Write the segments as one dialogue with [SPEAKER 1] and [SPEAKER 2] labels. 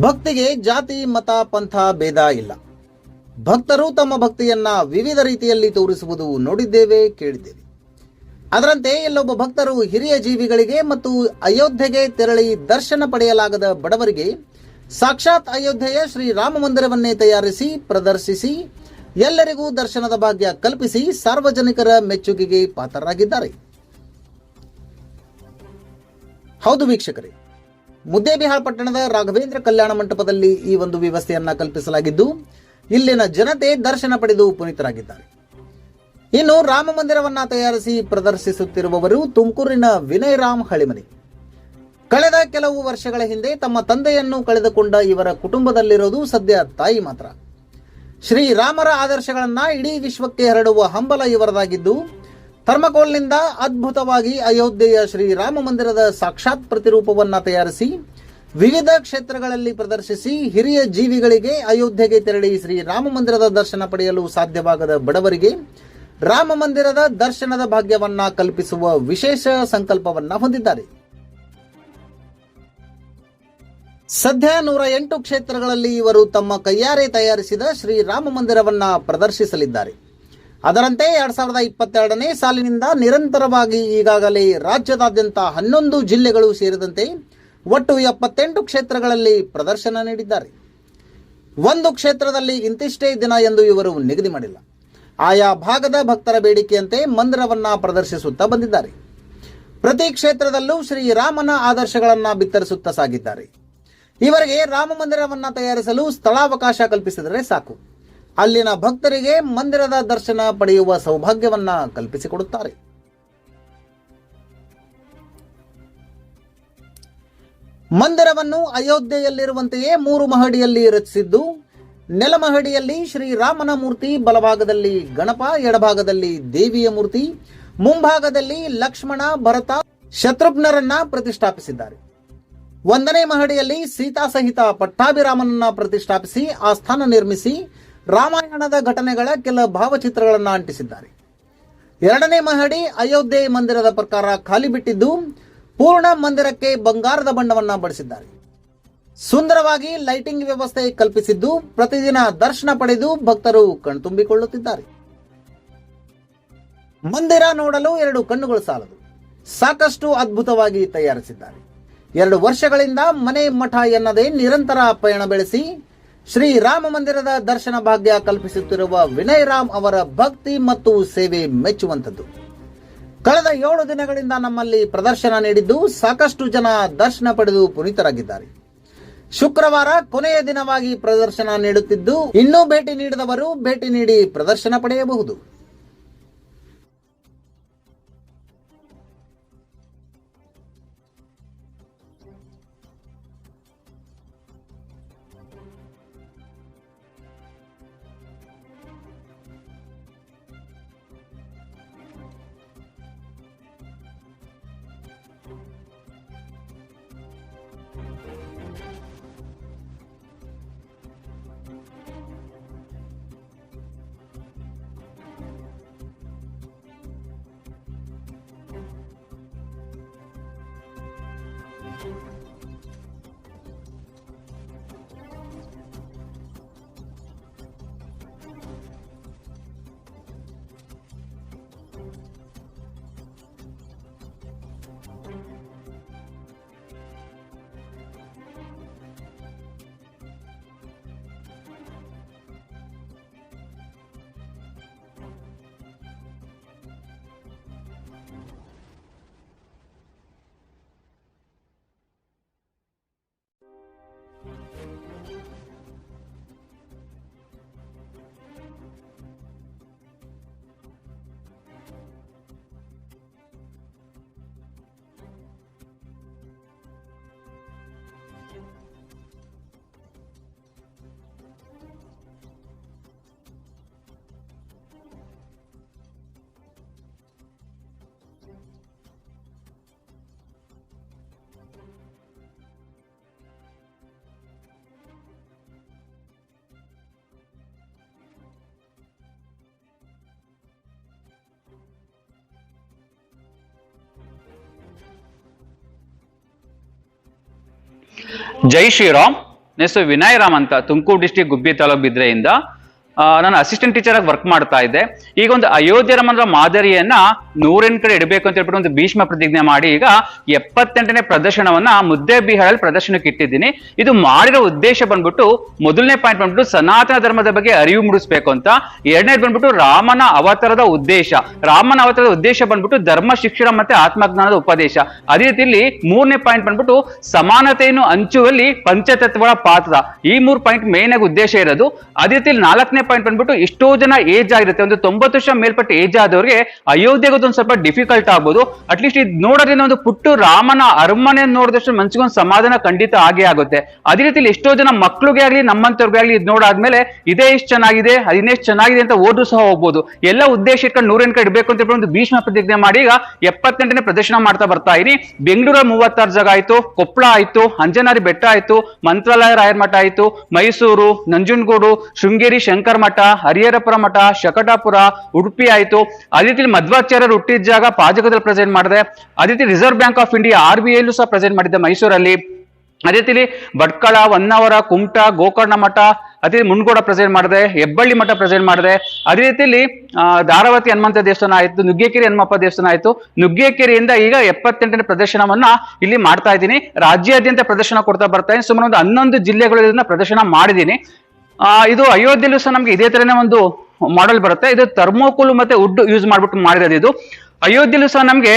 [SPEAKER 1] ಭಕ್ತಿಗೆ ಜಾತಿ, ಮತ, ಪಂಥ ಭೇದ ಇಲ್ಲ. ಭಕ್ತರು ತಮ್ಮ ಭಕ್ತಿಯನ್ನ ವಿವಿಧ ರೀತಿಯಲ್ಲಿ ತೋರಿಸುವುದು ನೋಡಿದ್ದೇವೆ, ಕೇಳಿದ್ದೇವೆ. ಅದರಂತೆ ಎಲ್ಲೊಬ್ಬ ಭಕ್ತರು ಹಿರಿಯ ಜೀವಿಗಳಿಗೆ ಮತ್ತು ಅಯೋಧ್ಯೆಗೆ ತೆರಳಿ ದರ್ಶನ ಪಡೆಯಲಾಗದ ಬಡವರಿಗೆ ಸಾಕ್ಷಾತ್ ಅಯೋಧ್ಯೆಯ ಶ್ರೀ ರಾಮ ಮಂದಿರವನ್ನೇ ತಯಾರಿಸಿ, ಪ್ರದರ್ಶಿಸಿ, ಎಲ್ಲರಿಗೂ ದರ್ಶನದ ಭಾಗ್ಯ ಕಲ್ಪಿಸಿ ಸಾರ್ವಜನಿಕರ ಮೆಚ್ಚುಗೆಗೆ ಪಾತ್ರರಾಗಿದ್ದಾರೆ. ಹೌದು ವೀಕ್ಷಕರೇ ಮುದ್ದೇಬಿಹಾಳ್ ಪಟ್ಟಣದ ರಾಘವೇಂದ್ರ ಕಲ್ಯಾಣ ಮಂಟಪದಲ್ಲಿ ಈ ಒಂದು ವ್ಯವಸ್ಥೆಯನ್ನ ಕಲ್ಪಿಸಲಾಗಿದ್ದು, ಇಲ್ಲಿನ ಜನತೆ ದರ್ಶನ ಪಡೆದು ಪುನೀತರಾಗಿದ್ದಾರೆ. ಇನ್ನು ರಾಮ ಮಂದಿರವನ್ನ ತಯಾರಿಸಿ ಪ್ರದರ್ಶಿಸುತ್ತಿರುವವರು ತುಮಕೂರಿನ ವಿನಯ್ ರಾಮ್ ಹಳಿಮನಿ. ಕಳೆದ ಕೆಲವು ವರ್ಷಗಳ ಹಿಂದೆ ತಮ್ಮ ತಂದೆಯನ್ನು ಕಳೆದುಕೊಂಡ ಇವರ ಕುಟುಂಬದಲ್ಲಿರೋದು ಸದ್ಯ ತಾಯಿ ಮಾತ್ರ. ಶ್ರೀರಾಮರ ಆದರ್ಶಗಳನ್ನ ಇಡೀ ವಿಶ್ವಕ್ಕೆ ಹರಡುವ ಹಂಬಲ ಇವರದಾಗಿದ್ದು ಥರ್ಮಕೋಲ್ನಿಂದ ಅದ್ಭುತವಾಗಿ ಅಯೋಧ್ಯೆಯ ಶ್ರೀರಾಮ ಮಂದಿರದ ಸಾಕ್ಷಾತ್ ಪ್ರತಿರೂಪವನ್ನ ತಯಾರಿಸಿ, ವಿವಿಧ ಕ್ಷೇತ್ರಗಳಲ್ಲಿ ಪ್ರದರ್ಶಿಸಿ, ಹಿರಿಯ ಜೀವಿಗಳಿಗೆ ಅಯೋಧ್ಯೆಗೆ ತೆರಳಿ ಶ್ರೀರಾಮ ಮಂದಿರದ ದರ್ಶನ ಪಡೆಯಲು ಸಾಧ್ಯವಾಗದ ಬಡವರಿಗೆ ರಾಮ ಮಂದಿರದ ದರ್ಶನದ ಭಾಗ್ಯವನ್ನ ಕಲ್ಪಿಸುವ ವಿಶೇಷ ಸಂಕಲ್ಪವನ್ನ ಹೊಂದಿದ್ದಾರೆ. ಸದ್ಯ ನೂರ ಎಂಟು ಕ್ಷೇತ್ರಗಳಲ್ಲಿ ಇವರು ತಮ್ಮ ಕೈಯಾರೆ ತಯಾರಿಸಿದ ಶ್ರೀರಾಮ ಮಂದಿರವನ್ನ ಪ್ರದರ್ಶಿಸಲಿದ್ದಾರೆ. ಅದರಂತೆ ಎರಡ್ ಸಾವಿರದ ಇಪ್ಪತ್ತೆರಡನೇ ಸಾಲಿನಿಂದ ನಿರಂತರವಾಗಿ ಈಗಾಗಲೇ ರಾಜ್ಯದಾದ್ಯಂತ ಹನ್ನೊಂದು ಜಿಲ್ಲೆಗಳು ಸೇರಿದಂತೆ ಒಟ್ಟು ಎಪ್ಪತ್ತೆಂಟು ಕ್ಷೇತ್ರಗಳಲ್ಲಿ ಪ್ರದರ್ಶನ ನೀಡಿದ್ದಾರೆ. ಒಂದು ಕ್ಷೇತ್ರದಲ್ಲಿ ಇಂತಿಷ್ಟೇ ದಿನ ಎಂದು ಇವರು ನಿಗದಿ ಮಾಡಿಲ್ಲ. ಆಯಾ ಭಾಗದ ಭಕ್ತರ ಬೇಡಿಕೆಯಂತೆ ಮಂದಿರವನ್ನ ಪ್ರದರ್ಶಿಸುತ್ತಾ ಬಂದಿದ್ದಾರೆ. ಪ್ರತಿ ಕ್ಷೇತ್ರದಲ್ಲೂ ಶ್ರೀರಾಮನ ಆದರ್ಶಗಳನ್ನ ಬಿತ್ತರಿಸುತ್ತಾ ಸಾಗಿದ್ದಾರೆ. ಇವರಿಗೆ ರಾಮ ಮಂದಿರವನ್ನ ತಯಾರಿಸಲು ಸ್ಥಳಾವಕಾಶ ಕಲ್ಪಿಸಿದರೆ ಸಾಕು. ಅಲ್ಲಿನ ಭಕ್ತರಿಗೆ ಮಂದಿರದ ದರ್ಶನ ಪಡೆಯುವ ಸೌಭಾಗ್ಯವನ್ನ ಕಲ್ಪಿಸಿಕೊಡುತ್ತಾರೆ. ಮಂದಿರವನ್ನು ಅಯೋಧ್ಯೆಯಲ್ಲಿರುವಂತೆಯೇ ಮೂರು ಮಹಡಿಯಲ್ಲಿ ರಚಿಸಿದ್ದು, ನೆಲಮಹಡಿಯಲ್ಲಿ ಶ್ರೀರಾಮನ ಮೂರ್ತಿ, ಬಲಭಾಗದಲ್ಲಿ ಗಣಪ, ಎಡಭಾಗದಲ್ಲಿ ದೇವಿಯ ಮೂರ್ತಿ, ಮುಂಭಾಗದಲ್ಲಿ ಲಕ್ಷ್ಮಣ, ಭರತ ಶತ್ರುಘ್ನರನ್ನ ಪ್ರತಿಷ್ಠಾಪಿಸಿದ್ದಾರೆ. ಒಂದನೇ ಮಹಡಿಯಲ್ಲಿ ಸೀತಾ ಸಹಿತ ಪಟ್ಟಾಭಿರಾಮನನ್ನ ಪ್ರತಿಷ್ಠಾಪಿಸಿ, ಆ ಸ್ಥಾನ ನಿರ್ಮಿಸಿ ರಾಮಾಯಣದ ಘಟನೆಗಳ ಕೆಲ ಭಾವಚಿತ್ರಗಳನ್ನು ಅಂಟಿಸಿದ್ದಾರೆ. ಎರಡನೇ ಮಹಡಿ ಅಯೋಧ್ಯೆ ಮಂದಿರದ ಪ್ರಕಾರ ಖಾಲಿ ಬಿಟ್ಟಿದ್ದು ಪೂರ್ಣ ಮಂದಿರಕ್ಕೆ ಬಂಗಾರದ ಬಣ್ಣವನ್ನ ಬಳಸಿದ್ದಾರೆ ಸುಂದರವಾಗಿ ಲೈಟಿಂಗ್ ವ್ಯವಸ್ಥೆ ಕಲ್ಪಿಸಿದ್ದು ಪ್ರತಿದಿನ ದರ್ಶನ ಪಡೆದು ಭಕ್ತರು ಕಣ್ತುಂಬಿಕೊಳ್ಳುತ್ತಿದ್ದಾರೆ ಮಂದಿರ ನೋಡಲು ಎರಡು ಕಣ್ಣುಗಳು ಸಾಲದು. ಸಾಕಷ್ಟು ಅದ್ಭುತವಾಗಿ ತಯಾರಿಸಿದ್ದಾರೆ. ಎರಡು ವರ್ಷಗಳಿಂದ ಮನೆ ಮಠ ಎನ್ನದೇ ನಿರಂತರ ಪಯಣ ಬೆಳೆಸಿ ಶ್ರೀ ರಾಮ ಮಂದಿರದ ದರ್ಶನ ಭಾಗ್ಯ ಕಲ್ಪಿಸುತ್ತಿರುವ ವಿನಯ್ ರಾಮ್ ಅವರ ಭಕ್ತಿ ಮತ್ತು ಸೇವೆ ಮೆಚ್ಚುವಂಥದ್ದು. ಕಳೆದ ಏಳು ದಿನಗಳಿಂದ ನಮ್ಮಲ್ಲಿ ಪ್ರದರ್ಶನ ನೀಡಿದ್ದು ಸಾಕಷ್ಟು ಜನ ದರ್ಶನ ಪಡೆದು ಪುನೀತರಾಗಿದ್ದಾರೆ. ಶುಕ್ರವಾರ ಕೊನೆಯ ದಿನವಾಗಿ ಪ್ರದರ್ಶನ ನೀಡುತ್ತಿದ್ದು, ಇನ್ನೂ ಭೇಟಿ ನೀಡಿದವರು ಭೇಟಿ ನೀಡಿ ಪ್ರದರ್ಶನ ಪಡೆಯಬಹುದು. Thank you.
[SPEAKER 2] ಜೈ ಶ್ರೀರಾಮ್. ನೆಸ್ ವಿನಯ್ ರಾಮ್ ಅಂತ ತುಮಕೂರು ಡಿಸ್ಟಿಕ್ ಗುಬ್ಬಿ ತಾಲೂಕು ಬಿದ್ರೆಯಿಂದ ನಾನು ಅಸಿಸ್ಟೆಂಟ್ ಟೀಚರ್ ಆಗಿ ವರ್ಕ್ ಮಾಡ್ತಾ ಇದ್ದೆ. ಈಗ ಒಂದು ಅಯೋಧ್ಯೆ ರಮನ ಮಾದರಿಯನ್ನ ನೂರೆಂಟು ಕಡೆ ಇಡಬೇಕು ಅಂತ ಹೇಳ್ಬಿಟ್ಟು ಒಂದು ಭೀಷ್ಮ ಪ್ರತಿಜ್ಞೆ ಮಾಡಿ ಈಗ ಎಪ್ಪತ್ತೆಂಟನೇ ಪ್ರದರ್ಶನವನ್ನ ಮುದ್ದೆ ಬಿಹಾರಲ್ಲಿ ಪ್ರದರ್ಶನಕ್ಕೆ ಇಟ್ಟಿದ್ದೀನಿ. ಇದು ಮಾಡಿರೋ ಉದ್ದೇಶ ಬಂದ್ಬಿಟ್ಟು ಮೊದಲನೇ ಪಾಯಿಂಟ್ ಬಂದ್ಬಿಟ್ಟು ಸನಾತನ ಧರ್ಮದ ಬಗ್ಗೆ ಅರಿವು ಮೂಡಿಸ್ಬೇಕು ಅಂತ. ಎರಡನೇದು ಬಂದ್ಬಿಟ್ಟು ರಾಮನ ಅವತಾರದ ಉದ್ದೇಶ. ರಾಮನ ಅವತಾರದ ಉದ್ದೇಶ ಬಂದ್ಬಿಟ್ಟು ಧರ್ಮ, ಶಿಕ್ಷಣ ಮತ್ತೆ ಆತ್ಮಜ್ಞಾನದ ಉಪದೇಶ. ಅದೇ ರೀತಿಯಲ್ಲಿ ಮೂರನೇ ಪಾಯಿಂಟ್ ಬಂದ್ಬಿಟ್ಟು ಸಮಾನತೆಯನ್ನು ಹಂಚುವಲ್ಲಿ ಪಂಚತತ್ವಗಳ ಪಾತ್ರ. ಈ ಮೂರು ಪಾಯಿಂಟ್ ಮೇನ್ ಆಗಿ ಉದ್ದೇಶ ಇರೋದು. ಅದೇ ರೀತಿಯಲ್ಲಿ ನಾಲ್ಕನೇ ಪಾಯಿಂಟ್ ಬಂದ್ಬಿಟ್ಟು ಎಷ್ಟೋ ಜನ ಏಜ್ ಆಗಿರುತ್ತೆ. ಒಂದು ತೊಂಬತ್ತು ವರ್ಷ ಮೇಲ್ಪಟ್ಟ ಏಜ್ ಆದವರಿಗೆ ಅಯೋಧ್ಯೆಗೆ ಒಂದು ಸ್ವಲ್ಪ ಡಿಫಿಕಲ್ಟ್ ಆಗ್ಬೋದು. ಅಟ್ಲೀಸ್ಟ್ ಇದು ನೋಡೋದ್ರಿಂದ ಒಂದು ಪುಟ್ಟು ರಾಮನ ಅರಮನೆ ನೋಡಿದಷ್ಟು ಮನ್ಸಿಗೊಂದು ಸಮಾಧಾನ ಖಂಡಿತ ಆಗೇ ಆಗುತ್ತೆ. ಅದೇ ರೀತಿಲಿ ಎಷ್ಟೋ ಜನ ಮಕ್ಳಿಗೆ ಆಗ್ಲಿ, ನಮ್ಮಂತವ್ರಿಗೆ ಆಗ್ಲಿ ಇದು ನೋಡಾದ್ಮೇಲೆ ಇದೇ ಇಷ್ಟು ಚೆನ್ನಾಗಿದೆ ಅದಿನ್ನೆಷ್ಟು ಚೆನ್ನಾಗಿದೆ ಅಂತ ಓದ್ರು ಸಹ ಹೋಗ್ಬೋದು. ಎಲ್ಲ ಉದ್ದೇಶ ಇಟ್ಕೊಂಡು ನೂರೆಂಟು ಕಡೆ ಇಡಬೇಕು ಅಂತ ಒಂದು ಭೀಷ್ಮ ಪ್ರತಿಜ್ಞೆ ಮಾಡಿ ಈಗ ಎಪ್ಪತ್ತೆಂಟನೇ ಪ್ರದರ್ಶನ ಮಾಡ್ತಾ ಬರ್ತಾ ಇರಿ. ಬೆಂಗಳೂರ ಮೂವತ್ತಾರು ಜಾಗ ಆಯ್ತು ಕೊಪ್ಪಳ ಆಯ್ತು, ಅಂಜನಾರಿ ಬೆಟ್ಟ ಆಯ್ತು, ಮಂತ್ರಾಲಯ ರಾಯರ್ ಮಠ ಆಯ್ತು, ಮೈಸೂರು, ನಂಜನಗೂಡು, ಶೃಂಗೇರಿ, ಶಂಕರ ಮಠ, ಹರಿಹರಪುರ ಮಠ, ಶಕಟಾಪುರ, ಉಡುಪಿ ಆಯ್ತು. ಅದೇ ರೀತಿ ಮಧ್ವಾಚಾರ್ಯರು ಹುಟ್ಟಿದ ಜಾಗ ಪಾಜಕದಲ್ಲಿ ಪ್ರೆಸೆಂಟ್ ಮಾಡಿದೆ. ಅದೇ ರೀತಿ reserve bank of India R B ಐಲ್ಲೂ ಸಹ ಪ್ರೆಸೆಂಟ್ ಮಾಡಿದ್ದೆ ಮೈಸೂರಲ್ಲಿ. ಅದೇ ರೀತಿ ಭಟ್ಕಳ, ಹೊನ್ನಾವರ, ಕುಮಟ, ಗೋಕರ್ಣ ಮಠ ಅದೇ ಮುನ್ಗೋಡ ಪ್ರೆಸೆಂಟ್ ಮಾಡಿದೆ, ಹೆಬ್ಬಳ್ಳಿ ಮಠ ಪ್ರೆಸೆಂಟ್ ಮಾಡಿದೆ. ಅದೇ ರೀತಿಲಿ ಧಾರಾವತಿ ಹನುಮಂತ ದೇವಸ್ಥಾನ ಆಯಿತು, ನುಗ್ಗೇಕೆರೆ ಹನುಮಪ್ಪ ದೇವಸ್ಥಾನ ಆಯಿತು. ನುಗ್ಗೇಕೆರೆಯಿಂದ ಈಗ ಎಪ್ಪತ್ತೆಂಟನೇ ಪ್ರದರ್ಶನವನ್ನ ಇಲ್ಲಿ ಮಾಡ್ತಾ ಇದ್ದೀನಿ. ರಾಜ್ಯಾದ್ಯಂತ ಪ್ರದರ್ಶನ ಕೊಡ್ತಾ ಬರ್ತಾ ಇದ್ದೀನಿ. ಸುಮಾರು ಒಂದು ಹನ್ನೊಂದು ಇದನ್ನ ಪ್ರದರ್ಶನ ಮಾಡಿದ್ದೀನಿ. ಇದು ಅಯೋಧ್ಯೆಯಲ್ಲೂ ಸಹ ನಮ್ಗೆ ಇದೇ ತರನೇ ಒಂದು ಮಾಡೆಲ್ ಬರುತ್ತೆ. ಇದು ಥರ್ಮೋಕೋಲ್ ಮತ್ತೆ ವುಡ್ ಯೂಸ್ ಮಾಡ್ಬಿಟ್ಟು ಮಾಡಿರೋದು ಇದು. ಅಯೋಧ್ಯೆಯಲ್ಲೂ ಸಹ ನಮ್ಗೆ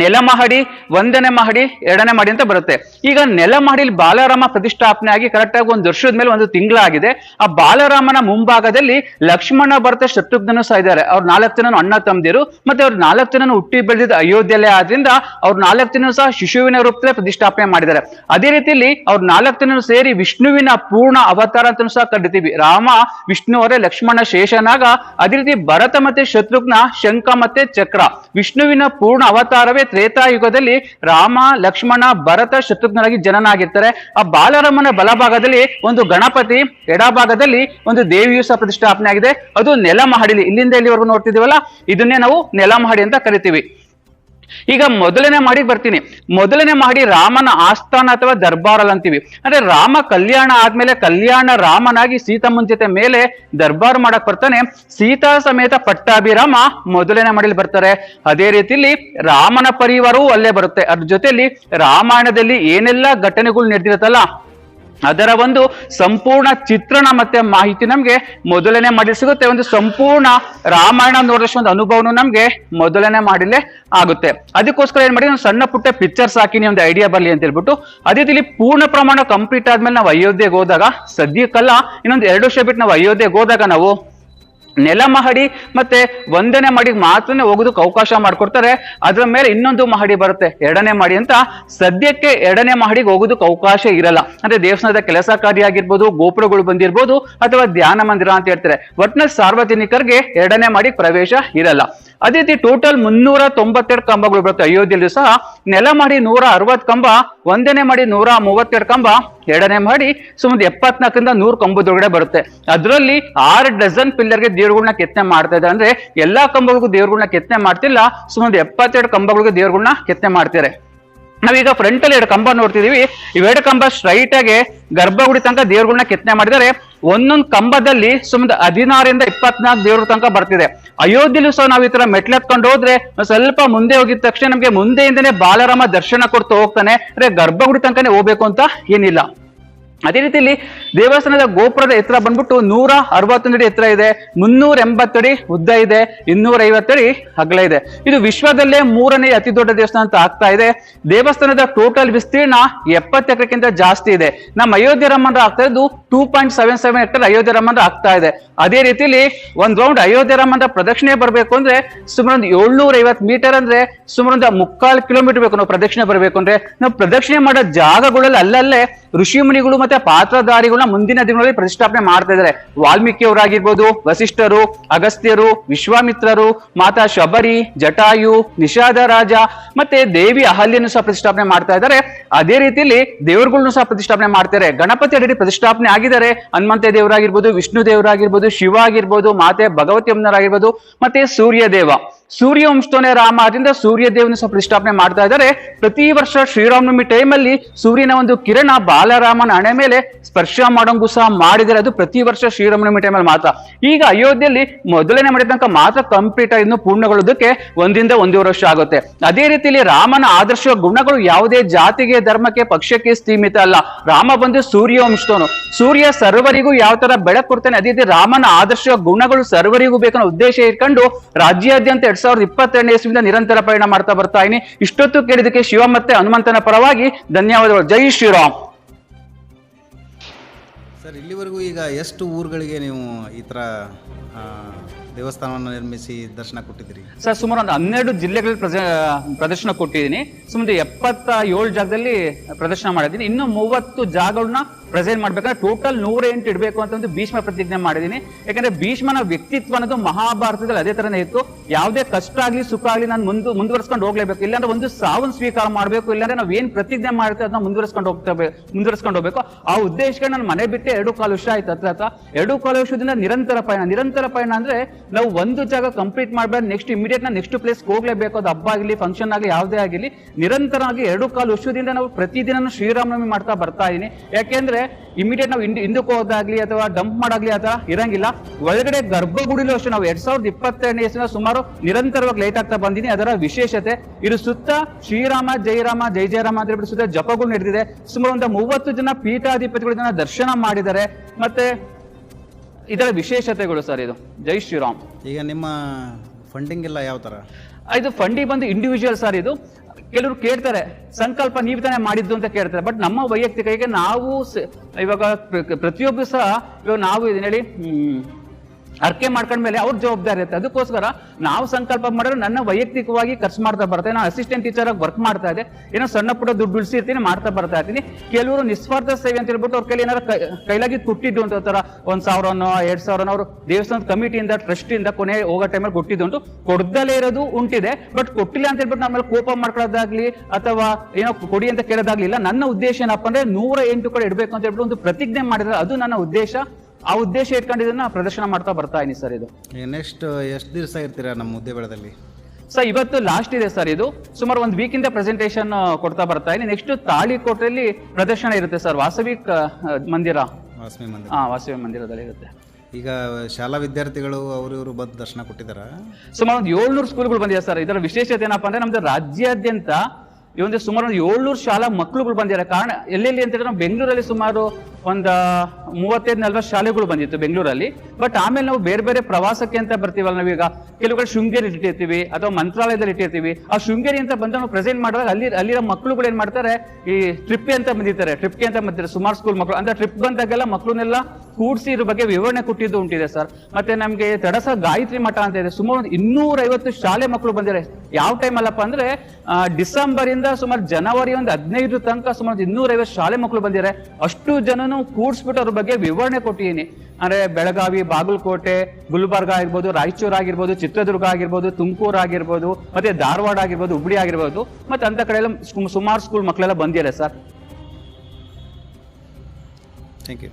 [SPEAKER 2] ನೆಲ ಮಹಡಿ, ಒಂದನೇ ಮಹಡಿ, ಎರಡನೇ ಮಹಡಿ ಅಂತ ಬರುತ್ತೆ. ಈಗ ನೆಲ ಮಹಡಿಲಿ ಬಾಲರಾಮ ಪ್ರತಿಷ್ಠಾಪನೆ ಆಗಿ ಕರೆಕ್ಟ್ ಆಗಿ ಒಂದು ವರ್ಷದ ಮೇಲೆ ಒಂದು ತಿಂಗಳಾಗಿದೆ. ಆ ಬಾಲರಾಮನ ಮುಂಭಾಗದಲ್ಲಿ ಲಕ್ಷ್ಮಣ ಭರತ ಶತ್ರುಘ್ನನು ಸಹ ಇದ್ದಾರೆ. ಅವ್ರ ನಾಲ್ಕು ಜನ ಅಣ್ಣ ತಮ್ಮದಿರು, ಮತ್ತೆ ಅವ್ರ ನಾಲ್ಕು ಜನ ಹುಟ್ಟಿ ಬೆಳೆದಿದ್ದ ಅಯೋಧ್ಯೆಯಲ್ಲೇ ಆದ್ರಿಂದ ಅವ್ರ ನಾಲ್ಕು ಜನ ಸಹ ಶಿಶುವಿನ ರೂಪದಲ್ಲಿ ಪ್ರತಿಷ್ಠಾಪನೆ ಮಾಡಿದ್ದಾರೆ. ಅದೇ ರೀತಿಯಲ್ಲಿ ಅವ್ರ ನಾಲ್ಕು ಜನ ಸೇರಿ ವಿಷ್ಣುವಿನ ಪೂರ್ಣ ಅವತಾರ ಅಂತ ಸಹ ಕರಿತೀವಿ ರಾಮ, ವಿಷ್ಣು ಅವರೇ ಲಕ್ಷ್ಮಣ ಶೇಷನಾಗ, ಅದೇ ರೀತಿ ಭರತ ಮತ್ತೆ ಶತ್ರುಘ್ನ ಶಂಖ ಮತ್ತೆ ಚಕ್ರ. ವಿಷ್ಣುವಿನ ಪೂರ್ಣ ಅವತಾರವೇ ತ್ರೇತಾಯುಗದಲ್ಲಿ ರಾಮ, ಲಕ್ಷ್ಮಣ, ಭರತ ಶತ್ರುಘ್ನರಾಗಿ ಜನನಾಗಿರ್ತಾರೆ. ಆ ಬಾಲರಾಮನ ಬಲಭಾಗದಲ್ಲಿ ಒಂದು ಗಣಪತಿ, ಎಡಭಾಗದಲ್ಲಿ ಒಂದು ದೇವಿಯು ಸಹ ಪ್ರತಿಷ್ಠಾಪನೆ ಆಗಿದೆ ಅದು ನೆಲಮಹಡಿಲಿ, ಇಲ್ಲಿಂದ ಇಲ್ಲಿವರೆಗೂ ನೋಡ್ತಿದೀವಲ್ಲ ಇದನ್ನೇ ನಾವು ನೆಲಮಹಡಿ ಅಂತ ಕರಿತೀವಿ. ಈಗ ಮೊದಲನೇ ಮಾಡಿ ಬರ್ತೀನಿ. ಮೊದಲನೇ ಮಾಡಿ ರಾಮನ ಆಸ್ಥಾನ ಅಥವಾ ದರ್ಬಾರಲ್ ಅಂತೀವಿ. ಅಂದ್ರೆ ರಾಮ ಕಲ್ಯಾಣ ಆದ್ಮೇಲೆ ಕಲ್ಯಾಣ ರಾಮನಾಗಿ ಸೀತಮ್ಮನ ಜೊತೆ ಮೇಲೆ ದರ್ಬಾರ್ ಮಾಡಕ್ ಬರ್ತಾನೆ. ಸೀತಾ ಸಮೇತ ಪಟ್ಟಾಭಿರಾಮ ಮೊದಲನೇ ಮಾಡಿಲಿ ಬರ್ತಾರೆ. ಅದೇ ರೀತಿಲಿ ರಾಮನ ಪರಿವಾರವೂ ಅಲ್ಲೇ ಬರುತ್ತೆ. ಅದ್ರ ಜೊತೆಯಲ್ಲಿ ರಾಮಾಯಣದಲ್ಲಿ ಏನೆಲ್ಲ ಘಟನೆಗಳು ನಡೆದಿರುತ್ತಲ್ಲ ಅದರ ಒಂದು ಸಂಪೂರ್ಣ ಚಿತ್ರಣ ಮತ್ತೆ ಮಾಹಿತಿ ನಮ್ಗೆ ಮೊದಲನೇ ಮಾಡಿ ಸಿಗುತ್ತೆ. ಒಂದು ಸಂಪೂರ್ಣ ರಾಮಾಯಣ ನೋಡಿದಷ್ಟು ಒಂದು ಅನುಭವನು ನಮ್ಗೆ ಮೊದಲನೇ ಮಾಡಿಲ್ಲೇ ಆಗುತ್ತೆ. ಅದಕ್ಕೋಸ್ಕರ ಏನ್ ಮಾಡಿ, ಒಂದು ಸಣ್ಣ ಪುಟ್ಟ ಪಿಕ್ಚರ್ಸ್ ಹಾಕಿನಿ ಒಂದು ಐಡಿಯಾ ಬರ್ಲಿ ಅಂತ ಹೇಳ್ಬಿಟ್ಟು, ಅದೇ ರೀತಿ ಪೂರ್ಣ ಪ್ರಮಾಣ ಕಂಪ್ಲೀಟ್ ಆದ್ಮೇಲೆ ನಾವು ಅಯೋಧ್ಯೆಗೆ ಹೋದಾಗ, ಸದ್ಯಕ್ಕಲ್ಲ ಇನ್ನೊಂದು ಎರಡು ವರ್ಷ ಬಿಟ್ಟು ನಾವು ಅಯೋಧ್ಯೆಗೆ ಹೋದಾಗ ನಾವು ನೆಲ ಮಹಡಿ ಮತ್ತೆ ಒಂದನೇ ಮಹಡಿಗೆ ಮಾತ್ರನೇ ಹೋಗೋದಕ್ಕೆ ಅವಕಾಶ ಮಾಡಿಕೊಡ್ತಾರೆ. ಅದರ ಮೇಲೆ ಇನ್ನೊಂದು ಮಹಡಿ ಬರುತ್ತೆ, ಎರಡನೇ ಮಹಡಿ ಅಂತ. ಸದ್ಯಕ್ಕೆ ಎರಡನೇ ಮಹಡಿಗೆ ಹೋಗೋದಕ್ಕೆ ಅವಕಾಶ ಇರಲ್ಲ. ಅಂದ್ರೆ ದೇವಸ್ಥಾನದ ಕೆಲಸ ಕಾರ್ಯ ಆಗಿರ್ಬೋದು, ಗೋಪುರಗಳು ಬಂದಿರ್ಬೋದು, ಅಥವಾ ಧ್ಯಾನ ಮಂದಿರ ಅಂತ ಹೇಳ್ತಾರೆ. ಒಟ್ನಲ್ಲಿ ಸಾರ್ವಜನಿಕರಿಗೆ ಎರಡನೇ ಮಹಡಿ ಪ್ರವೇಶ ಇರಲ್ಲ. ಅದೇ ರೀತಿ ಟೋಟಲ್ ಮುನ್ನೂರ ತೊಂಬತ್ತೆರಡು ಕಂಬಗಳು ಬರುತ್ತೆ ಅಯೋಧ್ಯೆಯಲ್ಲೂ ಸಹ ನೆಲ ಮಾಡಿ ನೂರ ಅರವತ್ತು ಕಂಬ, ಒಂದನೇ ಮಾಡಿ ನೂರ ಮೂವತ್ತೆರಡು ಕಂಬ, ಎರಡನೇ ಮಾಡಿ ಸುಮಾರು ಎಪ್ಪತ್ನಾಲ್ಕರಿಂದ ನೂರು ಕಂಬದೊಳಗಡೆ ಬರುತ್ತೆ. ಅದರಲ್ಲಿ ಆರು ಡಜನ್ ಪಿಲ್ಲರ್ಗೆ ದೇವ್ರುಗಳನ್ನ ಕೆತ್ತನೆ ಮಾಡ್ತಾ ಇದ್ದಾರೆ. ಅಂದ್ರೆ ಎಲ್ಲಾ ಕಂಬಗಳಿಗೂ ದೇವ್ರುಗಳನ್ನ ಕೆತ್ತನೆ ಮಾಡ್ತಿಲ್ಲ, ಸುಮಾರು ಎಪ್ಪತ್ತೆರಡು ಕಂಬಗಳಿಗೂ ದೇವ್ರುಗಳನ್ನ ಕೆತ್ತನೆ ಮಾಡ್ತಾರೆ ನಾವೀಗ ಫ್ರಂಟ್ ಅಲ್ಲಿ ಎರಡು ಕಂಬ ನೋಡ್ತಿದೀವಿ ಇವೆರಡು ಕಂಬ ಸ್ಟ್ರೈಟ್ ಆಗಿ ಗರ್ಭಗುಡಿ ತನಕ ದೇವ್ರುಗಳನ್ನ ಕೆತ್ತನೆ ಮಾಡಿದ್ದಾರೆ. ಒಂದೊಂದು ಕಂಬದಲ್ಲಿ ಸುಮಾರು ಹದಿನಾರರಿಂದ ಇಪ್ಪತ್ನಾಲ್ಕು ದೇವ್ರ ತನಕ ಬರ್ತಿದೆ. ಅಯೋಧ್ಯೆಲೂ ಸಹ ನಾವು ಈ ತರ ಮೆಟ್ಲತ್ಕೊಂಡು ಹೋದ್ರೆ ಸ್ವಲ್ಪ ಮುಂದೆ ಹೋಗಿದ ತಕ್ಷಣ ನಮ್ಗೆ ಮುಂದೆಯಿಂದನೇ ಬಾಲರಾಮ ದರ್ಶನ ಕೊಡ್ತಾ ಹೋಗ್ತಾನೆ, ಅಂದ್ರೆ ಗರ್ಭಗುಡಿ ತನಕನೇ ಹೋಗ್ಬೇಕು ಅಂತ ಏನಿಲ್ಲ. ಅದೇ ರೀತಿಯಲ್ಲಿ ದೇವಸ್ಥಾನದ ಗೋಪುರದ ಎತ್ತರ ಬಂದ್ಬಿಟ್ಟು ನೂರ ಅರವತ್ತೊಂದು ಅಡಿ ಎತ್ತರ ಇದೆ, ಮುನ್ನೂರ ಎಂಬತ್ತಡಿ ಉದ್ದ ಇದೆ, ಇನ್ನೂರ ಐವತ್ತಡಿ ಅಗಲ ಇದೆ. ಇದು ವಿಶ್ವದಲ್ಲೇ ಮೂರನೇ ಅತಿ ದೊಡ್ಡ ದೇವಸ್ಥಾನ ಅಂತ ಆಗ್ತಾ ಇದೆ. ದೇವಸ್ಥಾನದ ಟೋಟಲ್ ವಿಸ್ತೀರ್ಣ ಎಪ್ಪತ್ತು ಎಕರೆಕ್ಕಿಂತ ಜಾಸ್ತಿ ಇದೆ. ನಮ್ಮ ಅಯೋಧ್ಯೆ ರಾಮಂದ್ರ ಆಗ್ತಾ ಇದ್ದು two point seven seven acre Ayodhya ರಾಮಂದ್ರ ಆಗ್ತಾ ಇದೆ. ಅದೇ ರೀತಿಲಿ ಒಂದ್ ರೌಂಡ್ ಅಯೋಧ್ಯೆ ಅಂತ ಪ್ರದಕ್ಷಿಣೆ ಬರಬೇಕು ಅಂದ್ರೆ ಸುಮಾರು ಒಂದು ಏಳ್ನೂರ ಐವತ್ತು ಮೀಟರ್ ಅಂದ್ರೆ ಸುಮಾರು ಒಂದು ಮುಕ್ಕಾಲು ಕಿಲೋಮೀಟರ್ ಬೇಕು ನಾವು ಪ್ರದಕ್ಷಿಣೆ ಬರಬೇಕು ಅಂದ್ರೆ ನಾವು ಪ್ರದಕ್ಷಿಣೆ ಮಾಡೋ ಜಾಗಗಳಲ್ಲಿ ಅಲ್ಲಲ್ಲೇ ಋಷಿಮುನಿಗಳು ಮತ್ತೆ ಪಾತ್ರಧಾರಿಗಳನ್ನ ಮುಂದಿನ ದಿನಗಳಲ್ಲಿ ಪ್ರತಿಷ್ಠಾಪನೆ ಮಾಡ್ತಾ ಇದ್ದಾರೆ. ವಾಲ್ಮೀಕಿಯವರಾಗಿರ್ಬೋದು, ವಸಿಷ್ಠರು, ಅಗಸ್ತ್ಯರು, ವಿಶ್ವಾಮಿತ್ರರು, ಮಾತಾ ಶಬರಿ, ಜಟಾಯು, ನಿಷಾದ ರಾಜ ಮತ್ತೆ ದೇವಿ ಅಹಲ್ಯನ್ನು ಸಹ ಪ್ರತಿಷ್ಠಾಪನೆ ಮಾಡ್ತಾ ಇದ್ದಾರೆ. ಅದೇ ರೀತಿಯಲ್ಲಿ ದೇವರುಗಳನ್ನು ಸಹ ಪ್ರತಿಷ್ಠಾಪನೆ ಮಾಡ್ತಾರೆ ಗಣಪತಿ ಅಡಿ ಪ್ರತಿಷ್ಠಾಪನೆ ಆಗಿದ್ದಾರೆ. ಹನುಮಂತ ದೇವರಾಗಿರ್ಬೋದು, ವಿಷ್ಣು ದೇವರಾಗಿರ್ಬೋದು ಶಿವ ಆಗಿರ್ಬೋದು ಮಾತೆ ಭಗವತಿ ಅಮ್ಮನವರಾಗಿರ್ಬೋದು ಮತ್ತೆ ಸೂರ್ಯ ದೇವ. ಸೂರ್ಯವಂಶದವನೇ ರಾಮ ಅದರಿಂದ ಸೂರ್ಯ ದೇವನ ಪ್ರತಿಷ್ಠಾಪನೆ ಮಾಡ್ತಾ ಇದ್ದಾರೆ. ಪ್ರತಿ ವರ್ಷ ಶ್ರೀರಾಮನವಮಿ ಟೈಮಲ್ಲಿ ಸೂರ್ಯನ ಒಂದು ಕಿರಣ ಬಾಲರಾಮನ ಹಣೆ ಮೇಲೆ ಸ್ಪರ್ಶ ಮಾಡೋಂಗು ಸಹ ಮಾಡಿದರೆ ಅದು ಪ್ರತಿ ವರ್ಷ ಶ್ರೀರಾಮನವಮಿ ಟೈಮಲ್ಲಿ ಮಾತ್ರ. ಈಗ ಅಯೋಧ್ಯೆಯಲ್ಲಿ ಮೊದಲನೇ ಮಾಡಿದ ತನಕ ಮಾತ್ರ ಕಂಪ್ಲೀಟ್ ಆಗಿ ಇನ್ನು ಪೂರ್ಣಗೊಳ್ಳೋದಕ್ಕೆ ಒಂದಿಂದ ಒಂದೂವರೆ ವರ್ಷ ಆಗುತ್ತೆ. ಅದೇ ರೀತಿಯಲ್ಲಿ ರಾಮನ ಆದರ್ಶ ಗುಣಗಳು ಯಾವುದೇ ಜಾತಿಗೆ, ಧರ್ಮಕ್ಕೆ, ಪಕ್ಷಕ್ಕೆ ಸೀಮಿತ ಅಲ್ಲ. ರಾಮ ಬಂದು ಸೂರ್ಯ ವಂಶದವನು ಸೂರ್ಯ ಸರ್ವರಿಗೂ ಯಾವ ತರ ಬೆಳಕು ಕೊಡ್ತಾನೆ, ಅದೇ ರೀತಿ ರಾಮನ ಆದರ್ಶ ಗುಣಗಳು ಸರ್ವರಿಗೂ ಬೇಕನ್ನೋ ಉದ್ದೇಶ ಇಟ್ಕೊಂಡು ರಾಜ್ಯಾದ್ಯಂತ ಎರಡ್ ಸಾವಿರದ ಇಪ್ಪತ್ತೆರಡನೇ ಇಸ್ವಿಯಿಂದ ನಿರಂತರ ಪಯಣ ಮಾಡ್ತಾ ಬರ್ತಾ ಇದೀನಿ. ಇಷ್ಟೊತ್ತು ಕೇಳಿದಕ್ಕೆ ಶಿವ ಮತ್ತೆ ಹನುಮಂತನ ಪರವಾಗಿ ಧನ್ಯವಾದಗಳು. ಜೈ ಶ್ರೀರಾಮ್.
[SPEAKER 3] ಸರ್, ಇಲ್ಲಿವರೆಗೂ ಈಗ ಎಷ್ಟು ಊರುಗಳಿಗೆ ನೀವು ಈ ಥರ ದೇವಸ್ಥಾನವನ್ನು ನಿರ್ಮಿಸಿ ದರ್ಶನ ಕೊಟ್ಟಿದ್ದೀರಿ?
[SPEAKER 2] ಸರ್, ಸುಮಾರು ಒಂದು ಹನ್ನೆರಡು ಜಿಲ್ಲೆಗಳಲ್ಲಿ ಪ್ರದರ್ಶನ ಕೊಟ್ಟಿದ್ದೀನಿ. ಸುಮಾರು ಎಪ್ಪತ್ತ ಏಳು ಜಾಗದಲ್ಲಿ ಪ್ರದರ್ಶನ ಮಾಡಿದ್ದೀನಿ. ಇನ್ನೂ ಮೂವತ್ತು ಜಾಗಗಳನ್ನ ಪ್ರೆಸೆಂಟ್ ಮಾಡ್ಬೇಕಾದ್ರೆ ಟೋಟಲ್ ನೂರ ಎಂಟು ಇಡಬೇಕು ಅಂತ ಒಂದು ಭೀಷ್ಮ ಪ್ರತಿಜ್ಞೆ ಮಾಡಿದ್ದೀನಿ. ಯಾಕಂದ್ರೆ ಭೀಷ್ಮನ ವ್ಯಕ್ತಿತ್ವ ಅನ್ನೋದು ಮಹಾಭಾರತದಲ್ಲಿ ಅದೇ ತರನೇ ಇತ್ತು. ಯಾವುದೇ ಕಷ್ಟ ಆಗಲಿ, ಸುಖ ಆಗ್ಲಿ ನಾನು ಮುಂದೆ, ಮುಂದುವರ್ಸ್ಕೊಂಡು ಹೋಗ್ಲೇಬೇಕು. ಇಲ್ಲಾಂದ್ರೆ ಒಂದು ಸಾವನ್ನು ಸ್ವೀಕಾರ ಮಾಡಬೇಕು. ಇಲ್ಲಾಂದ್ರೆ ನಾವು ಏನು ಪ್ರತಿಜ್ಞೆ ಮಾಡ್ತೀವಿ ಅದನ್ನ ಮುಂದುವರ್ಸ್ಕೊಂಡು ಹೋಗ್ತಾ ಮುಂದುವರ್ಸ್ಕೊಂಡು ಹೋಗ್ಬೇಕು. ಆ ಉದ್ದೇಶಕ್ಕೆ ನಾನು ಮನೆ ಬಿಟ್ಟೆ ಎರಡು ಕಾಲು ವರ್ಷ ಆಯ್ತು. ಹತ್ರ ಹತ್ರ ಎರಡು ಕಾಲು ವರ್ಷದಿಂದ ನಿರಂತರ ಪಯಣ ನಿರಂತರ ಪಯಣ ಅಂದ್ರೆ ನಾವು ಒಂದು ಜಾಗ ಕಂಪ್ಲೀಟ್ ಮಾಡಬಾರ್ದು ನೆಕ್ಸ್ಟ್ ಇಮಿಡಿಯೇಟ್ ನಾ ನೆಕ್ಸ್ಟ್ ಪ್ಲೇಸ್ ಹೋಗ್ಲೇಬೇಕು. ಅದು ಹಬ್ಬ ಆಗಲಿ ಫಂಕ್ಷನ್ ಆಗಲಿ, ಯಾವುದೇ ಆಗಲಿ, ನಿರಂತರವಾಗಿ ಎರಡು ಕಾಲು ವರ್ಷದಿಂದ ನಾವು ಪ್ರತಿದಿನ ಶ್ರೀರಾಮನವಮಿ ಮಾಡ್ತಾ ಬರ್ತಾ ಇದೀನಿ. ಯಾಕೆಂದ್ರೆ ಇಮಿಡಿಯೇಟ್ ನಾವು ಹಿಂದೆ ಹಿಂದಕ್ಕೆ ಹೋದಾಗ್ಲಿ ಅಥವಾ ಡಂಪ್ ಮಾಡಾಗ್ಲಿ ಅಥವಾ ಇರಂಗಿಲ್ಲ. ಒಳಗಡೆ ಗರ್ಭಗುಡಿಲೂ ಅಷ್ಟೇ ನಾವು ಎರಡ್ ಸಾವಿರದ ಇಪ್ಪತ್ತೆರಡನೇ ಇಸ್ವಿನ ಸುಮಾರು ನಿರಂತರವಾಗಿ ಲೈಟ್ ಆಗ್ತಾ ಬಂದಿನಿ ಅದರ ವಿಶೇಷತೆ, ಇದು ಸುತ್ತ ಶ್ರೀರಾಮ ಜಯರಾಮ ಜೈ ಜಯರಾಮ ಅಂತ ಹೇಳ್ಬಿಟ್ಟು ಸುತ್ತ ಜಪಗಳು ನಡೆದಿದೆ. ಸುಮಾರು ಒಂದು ಮೂವತ್ತು ಜನ ಪೀಠಾಧಿಪತಿಗಳು ಜನ ದರ್ಶನ ಮಾಡಿದ್ದಾರೆ. ಮತ್ತೆ ಇದರ ವಿಶೇಷತೆಗಳು ಸರ್ ಇದು. ಜೈ ಶ್ರೀರಾಮ್.
[SPEAKER 3] ಈಗ ನಿಮ್ಮ ಫಂಡಿಂಗ್ ಎಲ್ಲ ಯಾವ ಥರ
[SPEAKER 2] ಇದು ಫಂಡಿ ಬಂದು ಇಂಡಿವಿಜುವಲ್ ಸರ್ ಇದು. ಕೆಲವರು ಕೇಳ್ತಾರೆ ಸಂಕಲ್ಪ ನೀವು ತಾನೇ ಮಾಡಿದ್ದು ಅಂತ ಕೇಳ್ತಾರೆ. ಬಟ್ ನಮ್ಮ ವೈಯಕ್ತಿಕ ಈಗ ನಾವು ಇವಾಗ ಪ್ರ- ಪ್ರತಿಯೊಬ್ಬರು ಸಹ ಇವಾಗ ನಾವು ಇದನ್ನ ಹೇಳಿ ಅರ್ಕೆ ಮಾಡ್ಕೊಂಡ್ಮೇಲೆ ಅವ್ರ ಜವಾಬ್ದಾರಿ ಇರುತ್ತೆ. ಅದಕ್ಕೋಸ್ಕರ ನಾವು ಸಂಕಲ್ಪ ಮಾಡಿದ್ರೆ ನನ್ನ ವೈಯಕ್ತಿಕವಾಗಿ ಖರ್ಚು ಮಾಡ್ತಾ ಬರ್ತಾ ನಾನು ಅಸಿಸ್ಟೆಂಟ್ ಟೀಚರ್ ಆಗಿ ವರ್ಕ್ ಮಾಡ್ತಾ ಇದೆ. ಏನೋ ಸಣ್ಣ ಪುಟ್ಟ ದುಡ್ಡು ಉಳಿಸಿರ್ತೀನಿ, ಮಾಡ್ತಾ ಬರ್ತಾ ಇರ್ತೀನಿ ಕೆಲವರು ನಿಸ್ವಾರ್ಥ ಸೇವೆ ಅಂತ ಹೇಳ್ಬಿಟ್ಟು ಅವ್ರ ಕೈಲಿ ಏನಾರ ಕೈಲಾಗಿ ಕೊಟ್ಟಿದ್ದು ಅಂತ ತರ ಒಂದ್ ಸಾವಿರನೋ, ಎರಡ್ ಸಾವಿರನೋ ಅವರು ದೇವಸ್ಥಾನದ ಕಮಿಟಿಯಿಂದ ಟ್ರಸ್ಟ್ ಇಂದ ಕೊನೆ ಹೋಗೋ ಟೈಮಲ್ಲಿ ಕೊಟ್ಟಿದ್ದು ಉಂಟು. ಕೊಡ್ದಲೇ ಇರೋದು ಉಂಟಿದೆ. ಬಟ್ ಕೊಟ್ಟಿಲ್ಲ ಅಂತ ಹೇಳ್ಬಿಟ್ಟು ನಮ್ಮ ಮೇಲೆ ಕೋಪ ಮಾಡ್ಕೊಳ್ಳೋದಾಗ್ಲಿ ಅಥವಾ ಏನೋ ಕೊಡಿ ಅಂತ ಕೇಳೋದಾಗ್ಲಿಲ್ಲ. ನನ್ನ ಉದ್ದೇಶ ಏನಪ್ಪ ಅಂದ್ರೆ ನೂರ ಎಂಟು ಕಡೆ ಇಡಬೇಕು ಅಂತ ಹೇಳ್ಬಿಟ್ಟು ಒಂದು ಪ್ರತಿಜ್ಞೆ ಮಾಡಿದ್ರೆ ಅದು ನನ್ನ ಉದ್ದೇಶ. ಆ ಉದ್ದೇಶ ಇಟ್ಕೊಂಡಿದ್ದನ್ನ ಪ್ರದರ್ಶನ ಮಾಡ್ತಾ ಬರ್ತಾ ಇದೀನಿ ಸರ್ ಇದು.
[SPEAKER 3] ನೆಕ್ಸ್ಟ್ ಎಷ್ಟು ದಿವಸ ಇರ್ತೀರಾ ನಮ್ಮ ಮುದ್ದೆ ಬೆಳೆದಲ್ಲಿ?
[SPEAKER 2] ಸರ್ ಇವತ್ತು ಲಾಸ್ಟ್ ಇದೆ ಸರ್ ಇದು. ಸುಮಾರು ಒಂದು ವೀಕಿಂದ ಪ್ರೆಸೆಂಟೇಶನ್ ಕೊಡ್ತಾ ಬರ್ತಾ ಇದೀನಿ. ನೆಕ್ಸ್ಟ್ ತಾಳಿಕೋಟೆಯಲ್ಲಿ ಪ್ರದರ್ಶನ ಇರುತ್ತೆ ಸರ್. ವಾಸವಿ ಮಂದಿರ.
[SPEAKER 3] ವಾಸವಿ ಮಂದಿರ.
[SPEAKER 2] ಹಾ ವಾಸವಿ ಮಂದಿರದಲ್ಲಿ ಇರುತ್ತೆ.
[SPEAKER 3] ಈಗ ಶಾಲಾ ವಿದ್ಯಾರ್ಥಿಗಳು ಅವರು ಇವರು ಬಂದು ದರ್ಶನ ಕೊಟ್ಟಿದ್ದಾರೆ
[SPEAKER 2] ಸುಮಾರು ಒಂದು ಏಳ್ನೂರು ಸ್ಕೂಲ್ಗಳು ಬಂದಿದೆ ಸರ್. ಇದರ ವಿಶೇಷತೆ ಏನಪ್ಪಾ ಅಂದ್ರೆ ನಮ್ದು ರಾಜ್ಯಾದ್ಯಂತ ಈ ಒಂದು ಸುಮಾರು ಒಂದು ಏಳ್ನೂರು ಶಾಲಾ ಮಕ್ಕಳುಗಳು ಬಂದಿದ್ದಾರೆ. ಕಾರಣ ಎಲ್ಲೆಲ್ಲಿ ಅಂತ ಹೇಳಿದ್ರೆ ನಾವು ಬೆಂಗಳೂರಲ್ಲಿ ಸುಮಾರು ಒಂದು ಮೂವತ್ತೈದು, ನಲ್ವತ್ತು ಶಾಲೆಗಳು ಬಂದಿತ್ತು ಬೆಂಗಳೂರಲ್ಲಿ. ಬಟ್ ಆಮೇಲೆ ನಾವು ಬೇರೆ ಬೇರೆ ಪ್ರವಾಸಕ್ಕೆ ಅಂತ ಬರ್ತೀವಲ್ಲ, ನಾವೀಗ ಕೆಲವು ಕಡೆ ಶೃಂಗೇರಿ ಇಟ್ಟಿರ್ತೀವಿ ಅಥವಾ ಮಂತ್ರಾಲಯದಲ್ಲಿ ಇಟ್ಟಿರ್ತೀವಿ. ಆ ಶೃಂಗೇರಿ ಅಂತ ಬಂದು ನಾವು ಪ್ರೆಸೆಂಟ್ ಮಾಡಿದಾಗ ಅಲ್ಲಿ, ಅಲ್ಲಿರೋ ಮಕ್ಕಳುಗಳು ಏನ್ ಮಾಡ್ತಾರೆ, ಈ ಟ್ರಿಪ್ ಅಂತ ಬಂದಿರ್ತಾರೆ ಟ್ರಿಪ್ಗೆ ಅಂತ ಬಂದಿದ್ದಾರೆ ಸುಮಾರು ಸ್ಕೂಲ್ ಮಕ್ಕಳು, ಅಂದ್ರೆ ಟ್ರಿಪ್ ಬಂದಾಗೆಲ್ಲ ಮಕ್ಕಳನ್ನೆಲ್ಲ ಕೂಡಿಸಿ ಇದ್ರ ಬಗ್ಗೆ ವಿವರಣೆ ಕೊಟ್ಟಿದ್ದು ಉಂಟಿದೆ ಸರ್ ಮತ್ತೆ ನಮ್ಗೆ ತಡಸ ಗಾಯತ್ರಿ ಮಠ ಅಂತ ಇದೆ. ಸುಮಾರು ಒಂದು ಇನ್ನೂರ ಐವತ್ತು ಶಾಲೆ ಮಕ್ಕಳು ಬಂದಿದ್ದಾರೆ ಯಾವ ಟೈಮ್ ಅಲ್ಲಪ್ಪ ಅಂದ್ರೆ ಡಿಸೆಂಬರ್ ಇಂದ ಸುಮಾರು ಜನವರಿ ಒಂದು ಹದಿನೈದು ತನಕ ಸುಮಾರು ಇನ್ನೂರೈವತ್ತು ಶಾಲೆ ಮಕ್ಕಳು ಬಂದಿದ್ದಾರೆ ಅಷ್ಟು ಜನನು ಕೂಡಿಸ್ಬಿಟ್ಟು ಅದ್ರ ಬಗ್ಗೆ ವಿವರಣೆ ಕೊಟ್ಟಿದ್ದೀನಿ. ಅಂದ್ರೆ ಬೆಳಗಾವಿ ಬಾಗಲಕೋಟೆ ಗುಲ್ಬರ್ಗ ಆಗಿರ್ಬೋದು ರಾಯಚೂರು ಆಗಿರ್ಬೋದು ಚಿತ್ರದುರ್ಗ ಆಗಿರ್ಬೋದು ತುಮಕೂರು ಆಗಿರ್ಬೋದು ಮತ್ತೆ ಧಾರವಾಡ ಆಗಿರ್ಬೋದು ಹುಬ್ಳಿ ಆಗಿರ್ಬೋದು ಮತ್ತೆ ಅಂತ ಕಡೆ ಎಲ್ಲ ಸುಮಾರು ಸ್ಕೂಲ್ ಮಕ್ಕಳೆಲ್ಲ ಬಂದಿದ್ದಾರೆ ಸರ್
[SPEAKER 3] ಥ್ಯಾಂಕ್ ಯು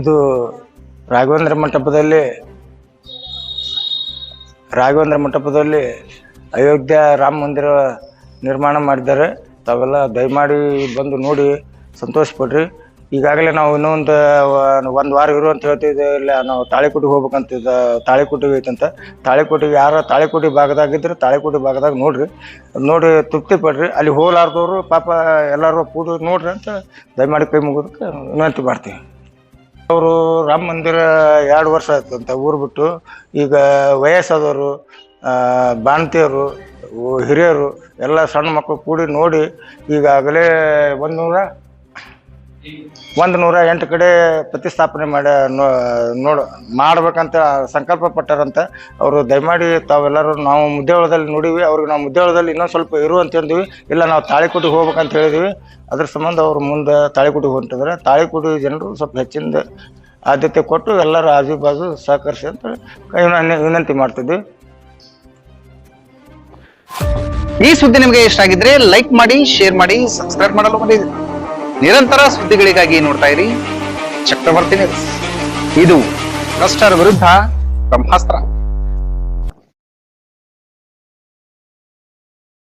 [SPEAKER 4] ಇದು ರಾಘವೇಂದ್ರ ಮಂಟಪದಲ್ಲಿ ರಾಘವೇಂದ್ರ ಮಂಟಪದಲ್ಲಿ ಅಯೋಧ್ಯ ರಾಮ ಮಂದಿರ ನಿರ್ಮಾಣ ಮಾಡಿದ್ದಾರೆ. ತಾವೆಲ್ಲ ದಯಮಾಡಿ ಬಂದು ನೋಡಿ ಸಂತೋಷ ಪಡ್ರಿ ಈಗಾಗಲೇ ನಾವು ಇನ್ನೊಂದು ಒಂದು ವಾರ ಇರು ಅಂತ ಹೇಳ್ತಿದ್ದೆ. ಇಲ್ಲ, ನಾವು ತಾಳಿಕೋಟಿಗೆ ಹೋಗ್ಬೇಕಂತಿದ್ದ ತಾಳಿಕೋಟಿಗೆ ಐತಂತ ತಾಳಿಕೋಟಿಗೆ ಯಾರ ತಾಳಿಕೋಟಿ ಭಾಗದಾಗಿದ್ರೆ ತಾಳಿಕೋಟಿ ಭಾಗದಾಗ ನೋಡ್ರಿ. ನೋಡಿ, ತೃಪ್ತಿ ಪಡ್ರಿ. ಅಲ್ಲಿ ಹೋಗ್ಲಾರ್ದವ್ರು, ಪಾಪ ಎಲ್ಲರೂ ಕೂಡಿ ನೋಡ್ರಿ ಅಂತ ದಯಮಾಡಿ ಕೈ ಮುಗೋದಕ್ಕೆ ವಿನಂತಿ ಮಾಡ್ತೀವಿ ಅವರು ರಾಮ ಮಂದಿರ ಎರಡು ವರ್ಷ ಆಯ್ತು ಅಂತ ಊರು ಬಿಟ್ಟು. ಈಗ ವಯಸ್ಸಾದವರು ಬಾಣತಿಯರು ಹಿರಿಯರು, ಎಲ್ಲ ಸಣ್ಣ ಮಕ್ಕಳು ಕೂಡಿ ನೋಡಿ ಈಗಾಗಲೇ ಒಂದು ನೂರ ಒಂದು ನೂರ ಎಂಟು ಕಡೆ ಪ್ರತಿಸ್ಥಾಪನೆ ಮಾಡಿ ನೋಡ, ಮಾಡ್ಬೇಕಂತ ಸಂಕಲ್ಪ ಪಟ್ಟಾರಂತ ಅವರು. ದಯಮಾಡಿ ತಾವೆಲ್ಲರೂ ನಾವು ಮುದ್ದೇಳದಲ್ಲಿ ನೋಡಿವಿ, ಅವ್ರಿಗೆ ನಾವು ಮುದ್ದೇಳದಲ್ಲಿ ಇನ್ನೊಂದು ಸ್ವಲ್ಪ ಇರು ಅಂತ ಅಂದ್ವಿ. ಇಲ್ಲ, ನಾವು ತಾಳಿಕೋಟಿಗೆ ಹೋಗ್ಬೇಕಂತ ಹೇಳಿದ್ವಿ. ಅದ್ರ ಸಂಬಂಧ ಅವ್ರು ಮುಂದೆ ತಾಳಿಕೋಟಿಗೆ ಹೊಂಟಿದ್ರೆ. ತಾಳಿಕೋಟಿ ಜನರು ಸ್ವಲ್ಪ ಹೆಚ್ಚಿಂದ ಆದ್ಯತೆ ಕೊಟ್ಟು ಎಲ್ಲರೂ ಆಜು ಬಾಜು ಸಹಕರಿಸಿ ಅಂತ ವಿನ- ವಿನಂತಿ ಮಾಡ್ತಿದ್ವಿ.
[SPEAKER 5] ಈ ಸುದ್ದಿ ನಿಮಗೆ ಇಷ್ಟ ಆಗಿದ್ರೆ ಲೈಕ್ ಮಾಡಿ, ಶೇರ್ ಮಾಡಿ, ಸಬ್ಸ್ಕ್ರೈಬ್ ಮಾಡಲು ಮರೆಯದಿರಿ ನಿರಂತರ ಸುದ್ದಿಗಳಿಗಾಗಿ ನೋಡ್ತಾ ಇರಿ. ಚಕ್ರವರ್ತಿ ನ್ಯೂಸ್ ಇದು ಭ್ರಷ್ಟರ ವಿರುದ್ಧ ಬ್ರಹ್ಮಾಸ್ತ್ರ.